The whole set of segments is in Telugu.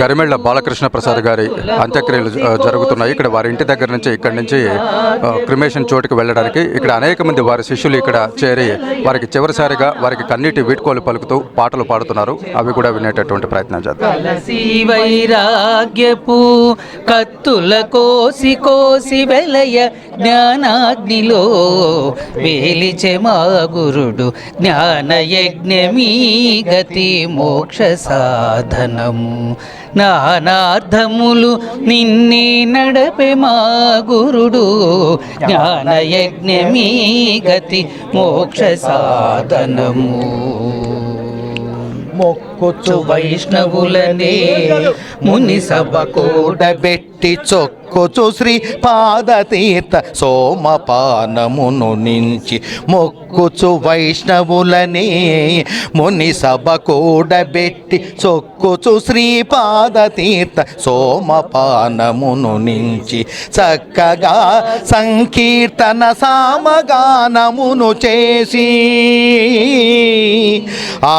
గరిమెళ్ళ బాలకృష్ణ ప్రసాద్ గారి అంత్యక్రియలు జరుగుతున్నాయి. ఇక్కడ వారి ఇంటి దగ్గర నుంచి ఇక్కడి నుంచి క్రిమేషన్ చోటుకు వెళ్ళడానికి ఇక్కడ అనేక మంది వారి శిష్యులు ఇక్కడ చేరి వారికి చివరిసారిగా వారికి కన్నీటి వీడ్కోలు పలుకుతూ పాటలు పాడుతున్నారు. అవి కూడా వినేటటువంటి ప్రయత్నం చేద్దాం. కలసి వైరాగ్యపు కత్తుల కోసి కోసి వెలయ జ్ఞానాగ్నిలో వేలిచె మా గురుడు జ్ఞానయజ్ఞమీ గతి మోక్ష సాధనము నానార్థములు నిన్నే నడపే మా గురుడు. జ్ఞానయజ్ఞమీ గతి మోక్ష సాధనము. చొక్కొచ్చు వైష్ణవులనే. ముని సభ కూడబెట్టి చొక్కొచ్చు శ్రీ పాదతీర్థ సోమపానమును నుంచి మొక్కుచు వైష్ణవులనే. ముని సభ కూడబెట్టి చొక్కుచు శ్రీ పాదతీర్థ సోమపానమును నుంచి చక్కగా సంకీర్తన సామగానమును చేసి. ఆ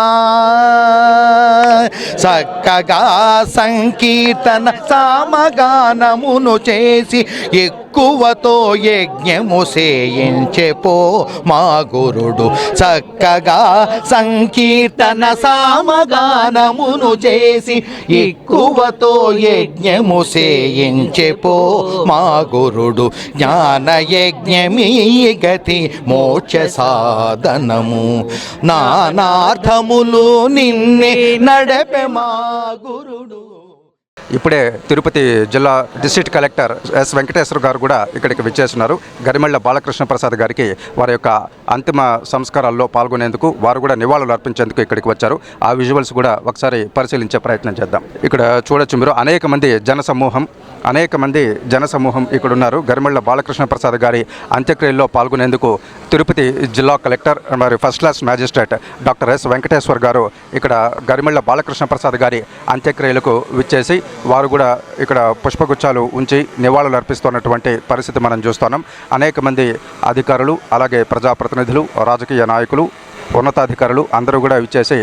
చక్కగా సంకీర్తన సామగానమును చేసి ఎక్కువతో యజ్ఞము సేయించెపో మా గురుడు. చక్కగా సంకీర్తన సామగానమును చేసి ఎక్కువతో యజ్ఞము సేయించెపో మా గురుడు. జ్ఞాన యజ్ఞమీ గతి మోక్ష సాధనము. నానార్థములు నిన్నే నడపె మా గురుడు. ఇప్పుడే తిరుపతి జిల్లా డిస్ట్రిక్ట్ కలెక్టర్ ఎస్ వెంకటేశ్వర గారు కూడా ఇక్కడికి విచ్చేస్తున్నారు. గరిమెళ్ళ బాలకృష్ణ ప్రసాద్ గారికి వారి యొక్క అంతిమ సంస్కారాల్లో పాల్గొనేందుకు వారు కూడా నివాళులు అర్పించేందుకు ఇక్కడికి వచ్చారు. ఆ విజువల్స్ కూడా ఒకసారి పరిశీలించే ప్రయత్నం చేద్దాం. ఇక్కడ చూడొచ్చు మీరు అనేక మంది జన సమూహం అనేక మంది జన సమూహం ఇక్కడ ఉన్నారు బాలకృష్ణ ప్రసాద్ గారి అంత్యక్రియల్లో పాల్గొనేందుకు తిరుపతి జిల్లా కలెక్టర్ మరి first class magistrate doctor S Venkateswar garu ఇక్కడ గరిమళ్ళ బాలకృష్ణ ప్రసాద్ గారి అంత్యక్రియలకు విచ్చేసి వారు కూడా ఇక్కడ పుష్పగుచ్చాలు ఉంచి నివాళులు అర్పిస్తున్నటువంటి పరిస్థితి మనం చూస్తున్నాం. అనేక మంది అధికారులు అలాగే ప్రజాప్రతినిధులు రాజకీయ నాయకులు ఉన్నతాధికారులు అందరూ కూడా విచ్చేసి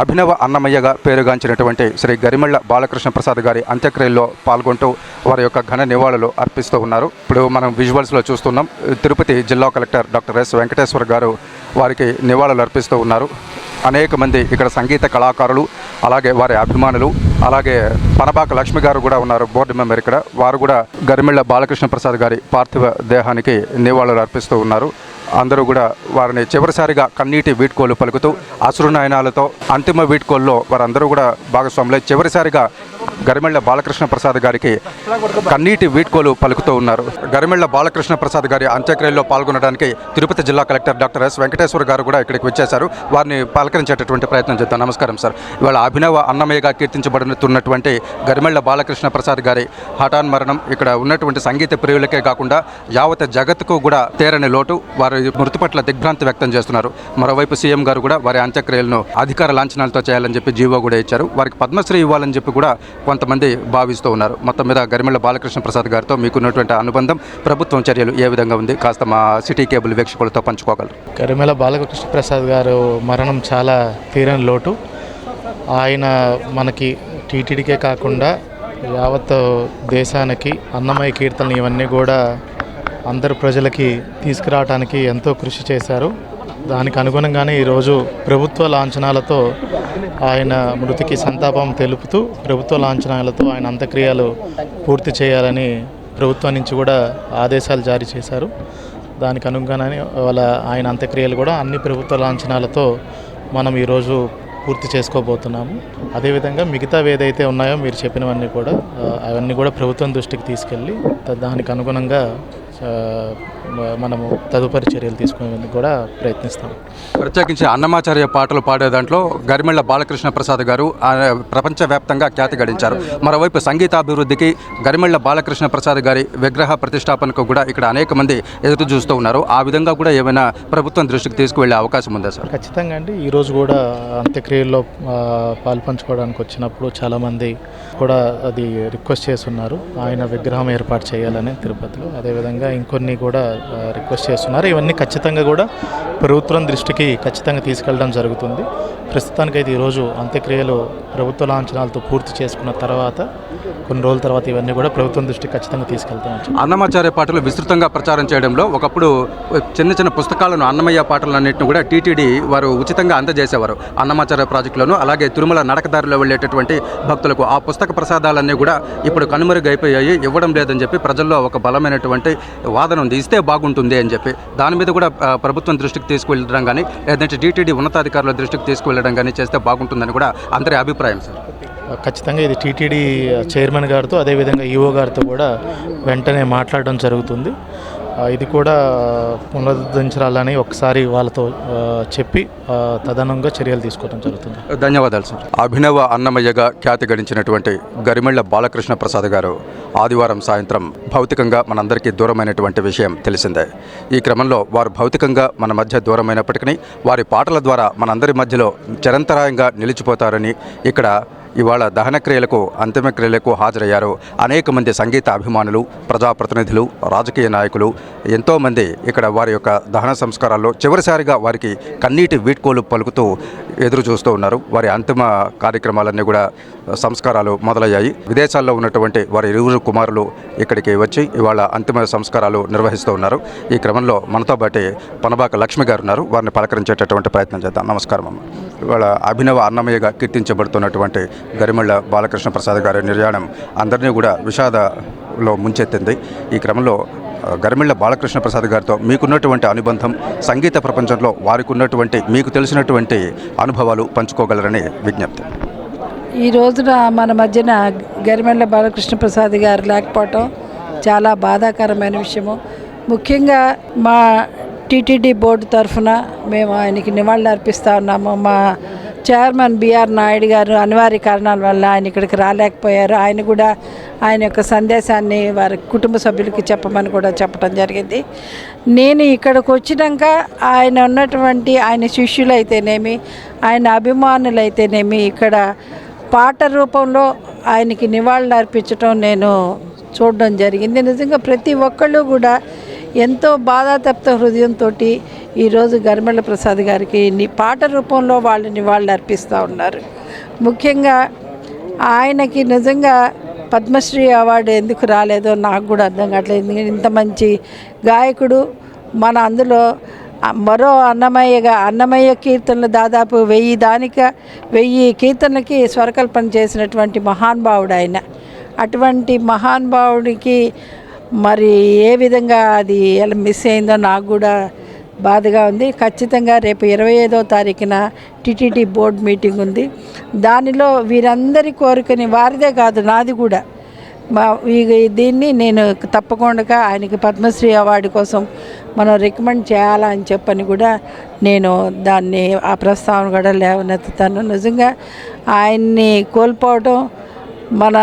అభినవ అన్నమయ్యగా పేరుగాంచినటువంటి శ్రీ గరిమళ్ళ బాలకృష్ణ ప్రసాద్ గారి అంత్యక్రియల్లో పాల్గొంటూ వారి యొక్క ఘన నివాళులు అర్పిస్తూ ఉన్నారు. ఇప్పుడు మనం విజువల్స్లో చూస్తున్నాం. తిరుపతి జిల్లా కలెక్టర్ డాక్టర్ ఎస్ వెంకటేశ్వర్ గారు వారికి నివాళులు అర్పిస్తూ ఉన్నారు. అనేక మంది ఇక్కడ సంగీత కళాకారులు అలాగే వారి అభిమానులు అలాగే పనబాక లక్ష్మి గారు కూడా ఉన్నారు బోర్డు మెంబర్ ఇక్కడ. వారు కూడా గరిమిళ్ళ బాలకృష్ణ ప్రసాద్ గారి పార్థివ దేహానికి నివాళులు అర్పిస్తూ ఉన్నారు. అందరూ కూడా వారిని చివరిసారిగా కన్నీటి వీడ్కోలు పలుకుతూ అసురునాయనాలతో అంతిమ వీడ్కోల్లో వారందరూ కూడా భాగస్వాములై చివరిసారిగా గరిమెళ్ళ బాలకృష్ణ ప్రసాద్ గారికి కన్నీటి వీడ్కోలు పలుకుతూ ఉన్నారు. గరిమెళ్ళ బాలకృష్ణ ప్రసాద్ గారి అంత్యక్రియల్లో పాల్గొనడానికి తిరుపతి జిల్లా కలెక్టర్ డాక్టర్ ఎస్ వెంకటేశ్వర గారు కూడా ఇక్కడికి వచ్చేశారు. వారిని పలకరించేటటువంటి ప్రయత్నం చేద్దాం. నమస్కారం సార్. ఇవాళ అభినవ అన్నమయ్యగా కీర్తించబడుతున్నటువంటి గరిమెళ్ళ బాలకృష్ణ ప్రసాద్ గారి హఠాన్ మరణం ఇక్కడ ఉన్నటువంటి సంగీత ప్రియులకే కాకుండా యావత్ జగత్కు కూడా తేరని లోటు వారి మృతి పట్ల దిగ్భ్రాంతి వ్యక్తం చేస్తున్నారు. మరోవైపు సీఎం గారు కూడా వారి అంత్యక్రియలను అధికార లాంఛనాలతో చేయాలని చెప్పి జీవో కూడా ఇచ్చారు. వారికి పద్మశ్రీ ఇవ్వాలని చెప్పి కూడా కొంతమంది భావిస్తూ ఉన్నారు. మొత్తం మీద గరిమెళ్ళ బాలకృష్ణ ప్రసాద్ గారితో మీకున్నటువంటి అనుబంధం ప్రభుత్వం చర్యలు ఏ విధంగా ఉంది? కాస్త మా సిటీ కేబుల్ వీక్షకులతో పంచుకోగలరు. కరిమెల బాలకృష్ణ ప్రసాద్ గారు మరణం చాలా తీరని లోటు. ఆయన మనకి టీటీడీకే కాకుండా యావత్ దేశానికి అన్నమయ కీర్తనలు ఇవన్నీ కూడా అందరు ప్రజలకి తీసుకురావడానికి ఎంతో కృషి చేశారు. దానికి అనుగుణంగానే ఈరోజు ప్రభుత్వ లాంఛనాలతో ఆయన మృతికి సంతాపం తెలుపుతూ ప్రభుత్వ లాంఛనాలతో ఆయన అంత్యక్రియలు పూర్తి చేయాలని ప్రభుత్వం నుంచి కూడా ఆదేశాలు జారీ చేశారు. దానికి అనుగుణంగానే వాళ్ళ ఆయన అంత్యక్రియలు కూడా అన్ని ప్రభుత్వ లాంఛనాలతో మనం ఈరోజు పూర్తి చేసుకోబోతున్నాము. అదేవిధంగా మిగతావి ఏదైతే ఉన్నాయో మీరు చెప్పినవన్నీ కూడా అవన్నీ కూడా ప్రభుత్వం దృష్టికి తీసుకెళ్ళి దానికి అనుగుణంగా మనము తదుపరి చర్యలు తీసుకునేందుకు కూడా ప్రయత్నిస్తాం. ప్రత్యేకించి అన్నమాచార్య పాటలు పాడే దాంట్లో గరిమెళ్ళ బాలకృష్ణ ప్రసాద్ గారు ప్రపంచవ్యాప్తంగా ఖ్యాతి గడించారు. మరోవైపు సంగీతాభివృద్ధికి గరిమెళ్ళ బాలకృష్ణ ప్రసాద్ గారి విగ్రహ ప్రతిష్టాపనకు కూడా ఇక్కడ అనేక మంది ఎదురు చూస్తూ ఉన్నారు. ఆ విధంగా కూడా ఏమైనా ప్రభుత్వం దృష్టికి తీసుకువెళ్ళే అవకాశం ఉందా సార్? ఖచ్చితంగా అండి. ఈరోజు కూడా అంత్యక్రియల్లో పాల్పంచుకోవడానికి వచ్చినప్పుడు చాలామంది కూడా అది రిక్వెస్ట్ చేస్తున్నారు. ఆయన విగ్రహం ఏర్పాటు చేయాలని తిరుపతిలో. అదేవిధంగా ఇంకొన్ని కూడా రిక్వెస్ట్ చేస్తున్నారు. ఇవన్నీ ఖచ్చితంగా కూడా ప్రభుత్వం దృష్టికి ఖచ్చితంగా తీసుకెళ్ళడం జరుగుతుంది. ప్రస్తుతానికైతే ఈరోజు అంత్యక్రియలు ప్రభుత్వ లాంఛనాలతో పూర్తి చేసుకున్న తర్వాత కొన్ని రోజుల తర్వాత ఇవన్నీ కూడా ప్రభుత్వం దృష్టికి ఖచ్చితంగా తీసుకెళ్తామని అన్నమాచార్య పాటలు విస్తృతంగా ప్రచారం చేయడంలో ఒకప్పుడు చిన్న చిన్న పుస్తకాలను అన్నమయ్య పాటలన్నింటిని కూడా టీటీడీ వారు ఉచితంగా అందజేసేవారు. అన్నమాచార్య ప్రాజెక్టులను అలాగే తిరుమల నడకదారిలో వెళ్ళేటటువంటి భక్తులకు ఆ పుస్తక ప్రసాదాలన్నీ కూడా ఇప్పుడు కనుమరుగైపోయాయి ఇవ్వడం లేదని చెప్పి ప్రజల్లో ఒక బలమైనటువంటి వాదన ఉంది. ఇస్తే బాగుంటుంది అని చెప్పి. దాని మీద కూడా ప్రభుత్వం దృష్టికి తీసుకువెళ్ళడం కానీ లేదంటే టీటీడీ ఉన్నతాధికారుల దృష్టికి తీసుకువెళ్ళడం కానీ చేస్తే బాగుంటుందని కూడా అందరి అభిప్రాయం సార్. ఖచ్చితంగా ఇది టీటీడీ చైర్మన్ గారితో అదేవిధంగా ఈఓ గారితో కూడా వెంటనే మాట్లాడడం జరుగుతుంది. ఇది కూడా పునరుద్ధరించాలని ఒకసారి వాళ్ళతో చెప్పి తదనంగా చర్యలు తీసుకోవడం జరుగుతుంది. ధన్యవాదాలు సార్. అభినవ అన్నమయ్యగా ఖ్యాతి గడించినటువంటి గరిమెళ్ళ బాలకృష్ణ ప్రసాద్ గారు ఆదివారం సాయంత్రం భౌతికంగా మనందరికీ దూరమైనటువంటి విషయం తెలిసిందే. ఈ క్రమంలో వారు భౌతికంగా మన మధ్య దూరమైనప్పటికీ వారి పాటల ద్వారా మనందరి మధ్యలో చిరంతరాయంగా నిలిచిపోతారని ఇక్కడ ఇవాళ దహన క్రియలకు అంతిమ క్రియలకు హాజరయ్యారు అనేక మంది సంగీత అభిమానులు ప్రజాప్రతినిధులు రాజకీయ నాయకులు. ఎంతోమంది ఇక్కడ వారి యొక్క దహన సంస్కారాల్లో చివరిసారిగా వారికి కన్నీటి వీడ్కోలు పలుకుతూ ఎదురు చూస్తూ ఉన్నారు. వారి అంతిమ కార్యక్రమాలన్నీ కూడా సంస్కారాలు మొదలయ్యాయి. విదేశాల్లో ఉన్నటువంటి వారి ఇరువురు కుమారులు ఇక్కడికి వచ్చి ఇవాళ అంతిమ సంస్కారాలు నిర్వహిస్తూ ఉన్నారు. ఈ క్రమంలో మనతో పాటి పనబాక లక్ష్మి గారు ఉన్నారు. వారిని పలకరించేటటువంటి ప్రయత్నం చేద్దాం. నమస్కారం అమ్మ. ఇవాళ అభినవ అన్నమయ్యగా కీర్తించబడుతున్నటువంటి గరిమళ్ళ బాలకృష్ణ ప్రసాద్ గారి నిర్యాణం అందరినీ కూడా విషాదలో ముంచెత్తింది. ఈ క్రమంలో గరిమిళ్ళ గరిమిళ్ళ బాలకృష్ణ ప్రసాద్ గారితో మీకున్నటువంటి అనుబంధం సంగీత ప్రపంచంలో వారికి ఉన్నటువంటి మీకు తెలిసినటువంటి అనుభవాలు పంచుకోగలరని విజ్ఞప్తి. ఈ రోజున మన మధ్యన గరిమెళ్ళ బాలకృష్ణ ప్రసాద్ గారు లేకపోవటం చాలా బాధాకరమైన విషయము. ముఖ్యంగా మా టీటీడీ బోర్డు తరఫున మేము ఆయనకి నివాళులు అర్పిస్తూ ఉన్నాము. మా చైర్మన్ బిఆర్ నాయుడు గారు అనివార్య కారణాల వల్ల ఆయన ఇక్కడికి రాలేకపోయారు. ఆయన కూడా ఆయన యొక్క సందేశాన్ని వారి కుటుంబ సభ్యులకి చెప్పమని కూడా చెప్పడం జరిగింది. నేను ఇక్కడికి వచ్చినాక ఆయన ఉన్నటువంటి ఆయన శిష్యులైతేనేమి ఆయన అభిమానులైతేనేమి ఇక్కడ పాట రూపంలో ఆయనకి నివాళులు అర్పించడం నేను చూడడం జరిగింది. నిజంగా ప్రతి ఒక్కళ్ళు కూడా ఎంతో బాధాతప్త హృదయంతో ఈరోజు గరిమెళ్ళ ప్రసాద్ గారికి ని పాట రూపంలో వాళ్ళు నివాళులు అర్పిస్తూ ఉన్నారు. ముఖ్యంగా ఆయనకి నిజంగా పద్మశ్రీ అవార్డు ఎందుకు రాలేదో నాకు కూడా అర్థం కావట్లేదు. ఎందుకంటే ఇంత మంచి గాయకుడు. మన అందులో మరో అన్నమయ్యగా అన్నమయ్య కీర్తనలు దాదాపు వెయ్యి దానిక వెయ్యి కీర్తనలకి స్వరకల్పన చేసినటువంటి మహానుభావుడు ఆయన. అటువంటి మహానుభావుడికి మరి ఏ విధంగా అది ఎలా మిస్ అయిందో నాకు కూడా బాధగా ఉంది. ఖచ్చితంగా రేపు ఇరవై ఐదో తారీఖున టిటిటి బోర్డు మీటింగ్ ఉంది. దానిలో వీరందరి కోరికని వారిదే కాదు నాది కూడా. మా దీన్ని నేను తప్పకుండా ఆయనకి పద్మశ్రీ అవార్డు కోసం మనం రికమెండ్ చేయాలా అని చెప్పని కూడా నేను దాన్ని ఆ ప్రస్తావన కూడా లేవనెత్తుతాను. నిజంగా ఆయన్ని కోల్పోవడం మన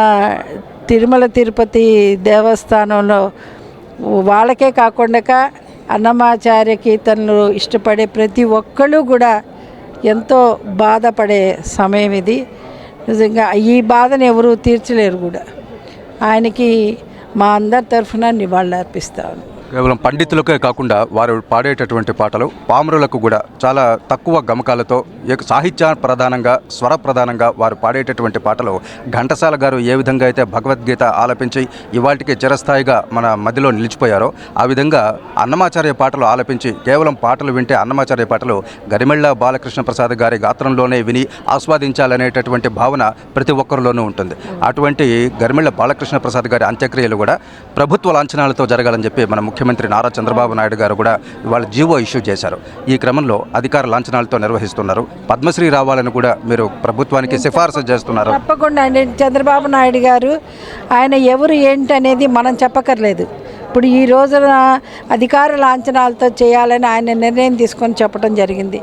తిరుమల తిరుపతి దేవస్థానంలో వాళ్ళకే కాకుండా అన్నమాచార్య కీర్తనలు ఇష్టపడే ప్రతి ఒక్కళ్ళు కూడా ఎంతో బాధపడే సమయం ఇది. నిజంగా ఈ బాధను ఎవరూ తీర్చలేరు కూడా. ఆయనకి మా అందరి తరఫున నివాళులు అర్పిస్తాను కేవలం పండితులకే కాకుండా వారు పాడేటటువంటి పాటలు పామరులకు కూడా చాలా తక్కువ గమకాలతో సాహిత్య ప్రధానంగా స్వర ప్రధానంగా వారు పాడేటటువంటి పాటలు ఘంటసాల గారు ఏ విధంగా అయితే భగవద్గీత ఆలపించి ఇవాటికి చిరస్థాయిగా మన మధ్యలో నిలిచిపోయారో ఆ విధంగా అన్నమాచార్య పాటలు ఆలపించి కేవలం పాటలు వింటే అన్నమాచార్య పాటలు గరిమెళ్ళ బాలకృష్ణ ప్రసాద్ గారి గాత్రంలోనే విని ఆస్వాదించాలనేటటువంటి భావన ప్రతి ఒక్కరిలోనూ ఉంటుంది. అటువంటి గరిమెళ్ళ బాలకృష్ణ ప్రసాద్ గారి అంత్యక్రియలు కూడా ప్రభుత్వ లాంఛనాలతో జరగాలని చెప్పి మన ముఖ్యమంత్రి నారా చంద్రబాబు నాయుడు గారు కూడా ఇవాళ జీవో ఇష్యూ చేశారు. ఈ క్రమంలో అధికార లాంఛనాలతో నిర్వహిస్తున్నారు. పద్మశ్రీ రావాలని కూడా మీరు ప్రభుత్వానికి సిఫార్సు చేస్తున్నారు. తప్పకుండా చంద్రబాబు నాయుడు గారు ఆయన ఎవరు ఏంటి అనేది మనం చెప్పక్కర్లేదు. ఇప్పుడు ఈ రోజున అధికార లాంఛనాలతో చేయాలని ఆయన నిర్ణయం తీసుకొని చెప్పడం జరిగింది.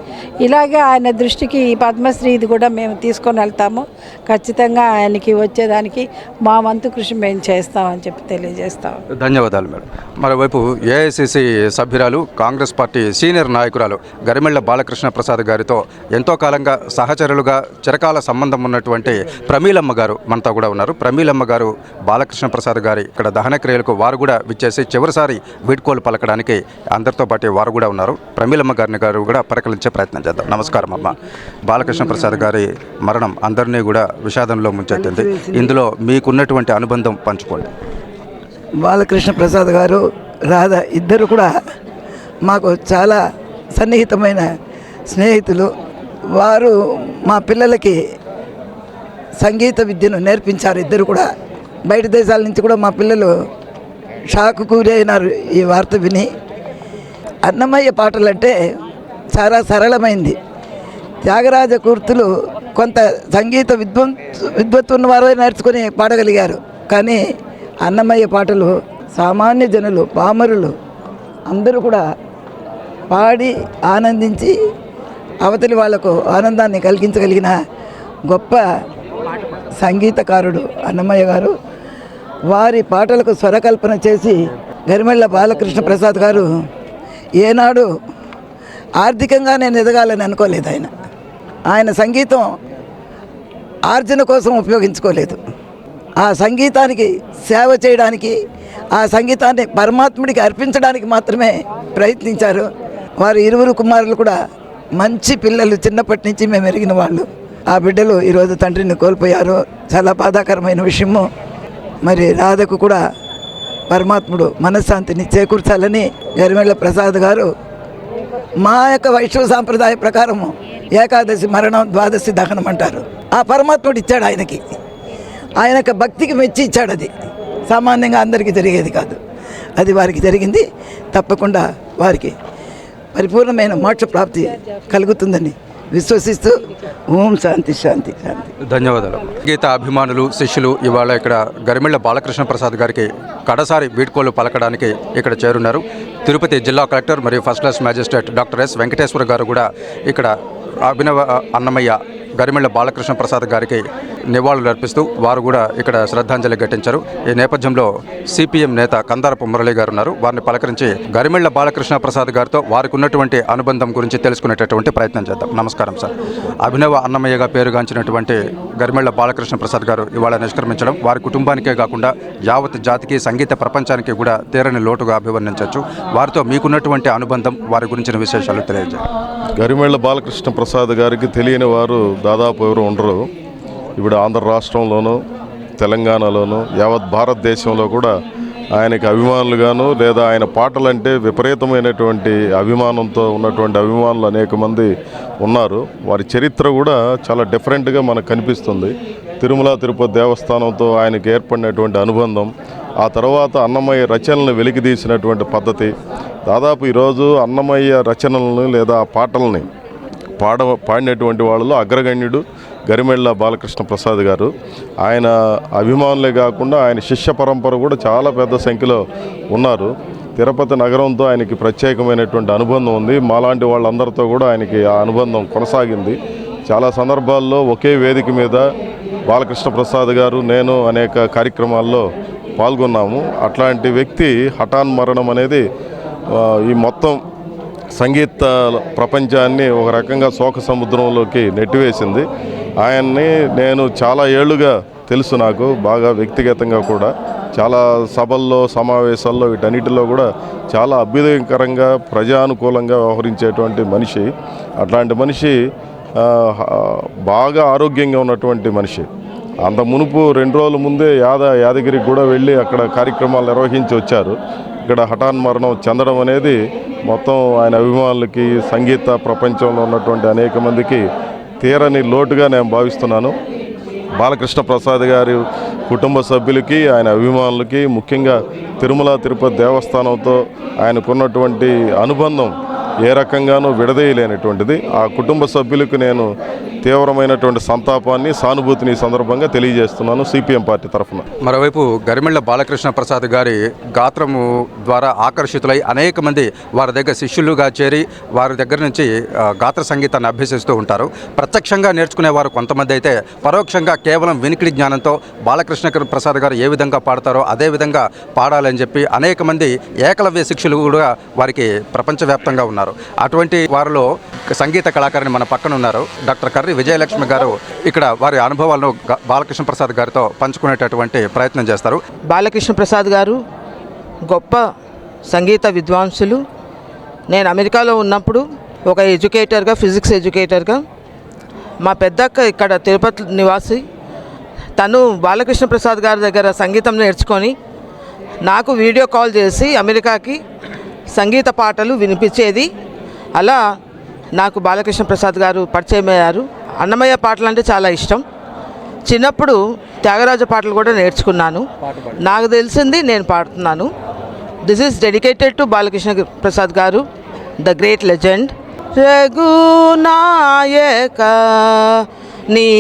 ఇలాగే ఆయన దృష్టికి ఈ పద్మశ్రీ ఇది కూడా మేము తీసుకొని వెళ్తాము. ఖచ్చితంగా ఆయనకి వచ్చేదానికి మా వంతు కృషి మేము చేస్తామని చెప్పి తెలియజేస్తాం ధన్యవాదాలు మేడం. మరోవైపు ఏఐసిసి సభ్యురాలు కాంగ్రెస్ పార్టీ సీనియర్ నాయకురాలు గరిమెళ్ళ బాలకృష్ణ ప్రసాద్ గారితో ఎంతో కాలంగా సహచరులుగా చిరకాల సంబంధం ఉన్నటువంటి ప్రమీలమ్మ గారు మనతో కూడా ఉన్నారు. ప్రమీలమ్మ గారు బాలకృష్ణ ప్రసాద్ గారి ఇక్కడ దహన క్రియలకు వారు కూడా విచ్చేసి చేసి చివరిసారి వీడ్కోలు పలకడానికి అందరితో పాటు వారు కూడా ఉన్నారు. ప్రమీలమ్మ గారిని గారు కూడా పరికలించే ప్రయత్నం చేద్దాం. నమస్కారం అమ్మ. బాలకృష్ణ ప్రసాద్ గారి మరణం అందరినీ కూడా విషాదంలో ముంచెత్తింది. ఇందులో మీకున్నటువంటి అనుబంధం పంచుకోండి. బాలకృష్ణ ప్రసాద్ గారు రాధ ఇద్దరు కూడా మాకు చాలా సన్నిహితమైన స్నేహితులు. వారు మా పిల్లలకి సంగీత విద్యను నేర్పించారు ఇద్దరు కూడా. బయట దేశాల నుంచి కూడా మా పిల్లలు షాకు కూరైనారు ఈ వార్త విని అన్నమయ్య పాటలంటే చాలా సరళమైంది. త్యాగరాజ కూర్తులు కొంత సంగీత విద్వం విద్వత్తు ఉన్నవారే నేర్చుకుని పాడగలిగారు. కానీ అన్నమయ్య పాటలు సామాన్య జనులు పామరులు అందరూ కూడా పాడి ఆనందించి అవతలి వాళ్ళకు ఆనందాన్ని కలిగించగలిగిన గొప్ప సంగీతకారుడు అన్నమయ్య గారు. వారి పాటలకు స్వరకల్పన చేసి గరిమెళ్ళ బాలకృష్ణ ప్రసాద్ గారు ఏనాడు ఆర్థికంగా నేను ఎదగాలని అనుకోలేదు ఆయన. ఆయన సంగీతం ఆర్జన కోసం ఉపయోగించుకోలేదు. ఆ సంగీతానికి సేవ చేయడానికి ఆ సంగీతాన్ని పరమాత్ముడికి అర్పించడానికి మాత్రమే ప్రయత్నించారు. వారి ఇరువురు కుమారులు కూడా మంచి పిల్లలు చిన్నప్పటి నుంచి మేము ఎరిగిన వాళ్ళు. ఆ బిడ్డలు ఈరోజు తండ్రిని కోల్పోయారు. చాలా బాధాకరమైన విషయము. మరి రాధకు కూడా పరమాత్ముడు మనశ్శాంతిని చేకూర్చాలని గరిమెళ్ళ ప్రసాద్ గారు మా యొక్క వైష్ణవ సాంప్రదాయ ప్రకారము ఏకాదశి మరణం ద్వాదశి దహనం అంటారు. ఆ పరమాత్ముడు ఇచ్చాడు ఆయనకి. ఆయన యొక్క భక్తికి మెచ్చి ఇచ్చాడు అది. సామాన్యంగా అందరికీ జరిగేది కాదు. అది వారికి జరిగింది. తప్పకుండా వారికి పరిపూర్ణమైన మోక్ష ప్రాప్తి కలుగుతుందని విశ్వసిస్తూ. ఓం శాంతి శాంతి శాంతి. ధన్యవాదాలు. గీత అభిమానులు శిష్యులు ఇవాళ ఇక్కడ గరిమిళ్ళ బాలకృష్ణ ప్రసాద్ గారికి కడసారి వీడ్కోలు పలకడానికి ఇక్కడ చేరున్నారు. తిరుపతి జిల్లా కలెక్టర్ మరియు first class magistrate doctor S Venkateswara garu కూడా ఇక్కడ అభినవ అన్నమయ్య గరిమెళ్ళ బాలకృష్ణ ప్రసాద్ గారికి నివాళులు అర్పిస్తూ వారు కూడా ఇక్కడ శ్రద్ధాంజలి ఘటించారు. ఈ నేపథ్యంలో సిపిఎం నేత కందారపు మురళి గారు ఉన్నారు. వారిని పలకరించి గరిమెళ్ళ బాలకృష్ణ ప్రసాద్ గారితో వారికి ఉన్నటువంటి అనుబంధం గురించి తెలుసుకునేటటువంటి ప్రయత్నం చేద్దాం. నమస్కారం సార్. అభినవ అన్నమయ్యగా పేరుగాంచినటువంటి గరిమెళ్ళ బాలకృష్ణ ప్రసాద్ గారు ఇవాళ నిష్క్రమించడం వారి కుటుంబానికే కాకుండా యావత్ జాతికి సంగీత ప్రపంచానికి కూడా తీరని లోటుగా అభివర్ణించవచ్చు. వారితో మీకున్నటువంటి అనుబంధం వారి గురించిన విశేషాలు తెలియజేయండి. గరిమెళ్ళ బాలకృష్ణ ప్రసాద్ గారికి తెలియని వారు దాదాపు ఎవరు ఉండరు. ఇప్పుడు ఆంధ్ర రాష్ట్రంలోనూ తెలంగాణలోనూ యావత్ భారతదేశంలో కూడా ఆయనకి అభిమానులుగాను లేదా ఆయన పాటలంటే విపరీతమైనటువంటి అభిమానంతో ఉన్నటువంటి అభిమానులు అనేక మంది ఉన్నారు. వారి చరిత్ర కూడా చాలా డిఫరెంట్గా మనకు కనిపిస్తుంది. తిరుమల తిరుపతి దేవస్థానంతో ఆయనకు ఏర్పడినటువంటి అనుబంధం ఆ తర్వాత అన్నమయ్య రచనలను వెలికితీసినటువంటి పద్ధతి దాదాపు ఈరోజు అన్నమయ్య రచనలను లేదా పాటల్ని పాడ పాడినటువంటి వాళ్ళలో అగ్రగణ్యుడు గరిమెళ్ళ బాలకృష్ణ ప్రసాద్ గారు. ఆయన అభిమానులే కాకుండా ఆయన శిష్య పరంపర కూడా చాలా పెద్ద సంఖ్యలో ఉన్నారు. తిరుపతి నగరంతో ఆయనకి ప్రత్యేకమైనటువంటి అనుబంధం ఉంది. మాలాంటి వాళ్ళందరితో కూడా ఆయనకి ఆ అనుబంధం కొనసాగింది. చాలా సందర్భాల్లో ఒకే వేదిక మీద బాలకృష్ణ ప్రసాద్ గారు నేను అనేక కార్యక్రమాల్లో పాల్గొన్నాము. అట్లాంటి వ్యక్తి హఠాన్ మరణం అనేది ఈ మొత్తం సంగీత ప్రపంచాన్ని ఒక రకంగా శోక సముద్రంలోకి నెట్టివేసింది. ఆయన్ని నేను చాలా ఏళ్ళుగా తెలుసు నాకు బాగా వ్యక్తిగతంగా కూడా. చాలా సభల్లో సమావేశాల్లో వీటన్నిటిలో కూడా చాలా అభ్యుదయకరంగా ప్రజానుకూలంగా వ్యవహరించేటువంటి మనిషి. అట్లాంటి మనిషి బాగా ఆరోగ్యంగా ఉన్నటువంటి మనిషి. అంత మునుపు రెండు రోజుల ముందే యాద యాదగిరికి కూడా వెళ్ళి అక్కడ కార్యక్రమాలు నిర్వహించి వచ్చారు. ఇక్కడ హఠాన్ మరణం చెందడం అనేది మొత్తం ఆయన అభిమానులకి సంగీత ప్రపంచంలో ఉన్నటువంటి అనేక మందికి తీరని లోటుగా నేను భావిస్తున్నాను. బాలకృష్ణ ప్రసాద్ గారి కుటుంబ సభ్యులకి ఆయన అభిమానులకి ముఖ్యంగా తిరుమల తిరుపతి దేవస్థానంతో ఆయనకున్నటువంటి అనుబంధం ఏ రకంగానూ విడదీయలేనటువంటిది. ఆ కుటుంబ సభ్యులకు నేను తీవ్రమైనటువంటి సంతాపాన్ని సానుభూతిని ఈ సందర్భంగా తెలియజేస్తున్నాను సిపిఎం పార్టీ తరఫున. మరోవైపు గరిమెళ్ళ బాలకృష్ణ ప్రసాద్ గారి గాత్రము ద్వారా ఆకర్షితులై అనేక మంది వారి దగ్గర శిష్యులుగా చేరి వారి దగ్గర నుంచి గాత్ర సంగీతాన్ని అభ్యసిస్తూ ఉంటారు. ప్రత్యక్షంగా నేర్చుకునేవారు కొంతమంది అయితే పరోక్షంగా కేవలం వినికిడి జ్ఞానంతో బాలకృష్ణ ప్రసాద్ గారు ఏ విధంగా పాడతారో అదే విధంగా పాడాలని చెప్పి అనేక మంది ఏకలవ్య శిక్షులు కూడా వారికి ప్రపంచవ్యాప్తంగా ఉన్నారు. అటువంటి వారిలో సంగీత కళాకారిణి మన పక్కన ఉన్నారు. డాక్టర్ కర్రి విజయలక్ష్మి గారు ఇక్కడ వారి అనుభవాలను బాలకృష్ణ ప్రసాద్ గారితో పంచుకునేటటువంటి ప్రయత్నం చేస్తారు. బాలకృష్ణ ప్రసాద్ గారు గొప్ప సంగీత విద్వాంసులు. నేను అమెరికాలో ఉన్నప్పుడు ఒక ఎడ్యుకేటర్గా ఫిజిక్స్ ఎడ్యుకేటర్గా మా పెద్దక్క ఇక్కడ తిరుపతి నివాసి. తను బాలకృష్ణ ప్రసాద్ గారి దగ్గర సంగీతం నేర్చుకొని నాకు వీడియో కాల్ చేసి అమెరికాకి సంగీత పాటలు వినిపించేది. అలా నాకు బాలకృష్ణ ప్రసాద్ గారు పరిచయం అయ్యారు. అన్నమయ్య పాటలు అంటే చాలా ఇష్టం. చిన్నప్పుడు త్యాగరాజ పాటలు కూడా నేర్చుకున్నాను. నాకు తెలిసింది నేను పాడుతున్నాను. This is dedicated to Balakrishna Prasad garu the great legend Raghunayaka నీ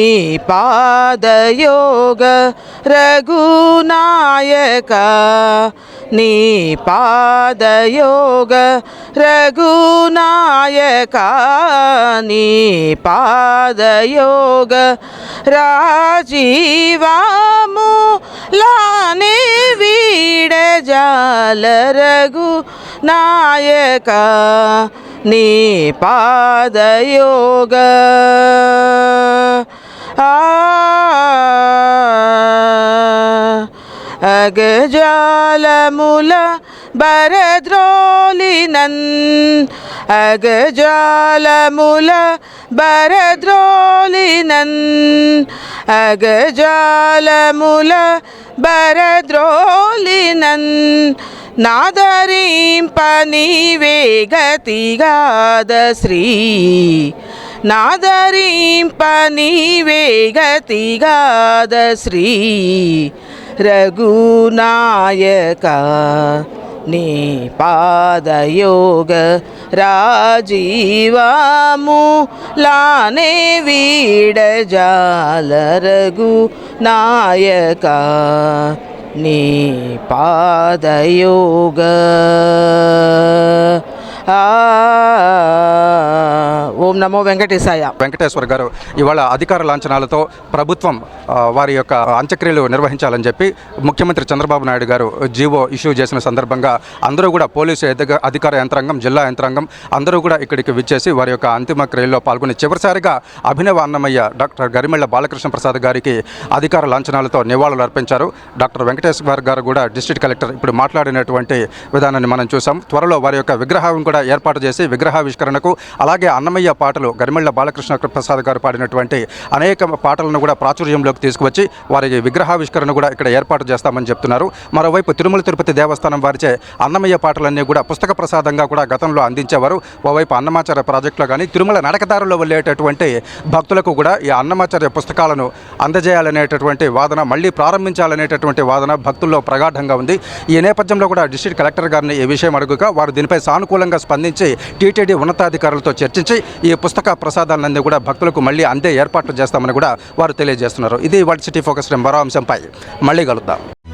పాదయోగ రఘునాయక నీ పాదయోగ రఘునాయక నీ పాదయోగ రాజీవాము లానే వీడ జాల రఘు నాయక నీ పాదయోగ. ఆ అగజాలముల బరద్రోలినన్ అగజాలముల బరద్రోలినన్ అగజాలముల బరద్రోలినన్ నాదరింప నీవే గతిగాద శ్రీ నాదరింప నీవే గతిగాద శ్రీ రఘునాయక నీ పాదయోగ రాజీవాము లానే వీడజాల రఘు నాయక నీ పాదయోగ. ఆ, ఓం నమో వెంకటేశాయ. వెంకటేశ్వర్ గారు ఇవాళ అధికార లాంఛనాలతో ప్రభుత్వం వారి యొక్క అంత్యక్రియలు నిర్వహించాలని చెప్పి ముఖ్యమంత్రి చంద్రబాబు నాయుడు గారు జీవో ఇష్యూ చేసిన సందర్భంగా అందరూ కూడా పోలీసు అధికార యంత్రాంగం జిల్లా యంత్రాంగం అందరూ కూడా ఇక్కడికి విచ్చేసి వారి యొక్క అంతిమ క్రియల్లో పాల్గొని చివరిసారిగా అభినవ అన్నమయ్య డాక్టర్ గరిమెళ్ళ బాలకృష్ణ ప్రసాద్ గారికి అధికార లాంఛనాలతో నివాళులు అర్పించారు. డాక్టర్ వెంకటేశ్వర్ గారు కూడా డిస్ట్రిక్ట్ కలెక్టర్ ఇప్పుడు మాట్లాడినటువంటి విధానాన్ని మనం చూసాం త్వరలో వారి యొక్క విగ్రహం కూడా ఏర్పాటు చేసి విగ్రహావిష్కరణకు అలాగే అన్నమయ్య పాటలు గరిమెళ్ళ బాలకృష్ణ ప్రసాద్ గారు పాడినటువంటి అనేక పాటలను కూడా ప్రాచుర్యంలోకి తీసుకువచ్చి వారి విగ్రహావిష్కరణ కూడా ఇక్కడ ఏర్పాటు చేస్తామని చెప్తున్నారు. మరోవైపు తిరుమల తిరుపతి దేవస్థానం వారిచే అన్నమయ్య పాటలన్నీ కూడా పుస్తక ప్రసాదంగా కూడా గతంలో అందించేవారు. ఓవైపు అన్నమాచార్య ప్రాజెక్టులో కానీ తిరుమల నడకదారులో వెళ్ళేటటువంటి భక్తులకు కూడా ఈ అన్నమాచార్య పుస్తకాలను అందజేయాలనేటటువంటి వాదన మళ్ళీ ప్రారంభించాలనేటటువంటి వాదన భక్తుల్లో ప్రగాఢంగా ఉంది. ఈ నేపథ్యంలో కూడా డిస్ట్రిక్ట్ కలెక్టర్ గారిని ఈ విషయం అడుగుగా వారు దీనిపై సానుకూలంగా స్పందించి టీటీడీ ఉన్నతాధికారులతో చర్చించి ఈ పుస్తక ప్రసాదాలన్నీ కూడా భక్తులకు మళ్ళీ అందే ఏర్పాట్లు చేస్తామని కూడా వారు తెలియజేస్తున్నారు. ఇది వాటి సిటీ ఫోకస్ మరో అంశంపై. మళ్ళీ కలుద్దాం.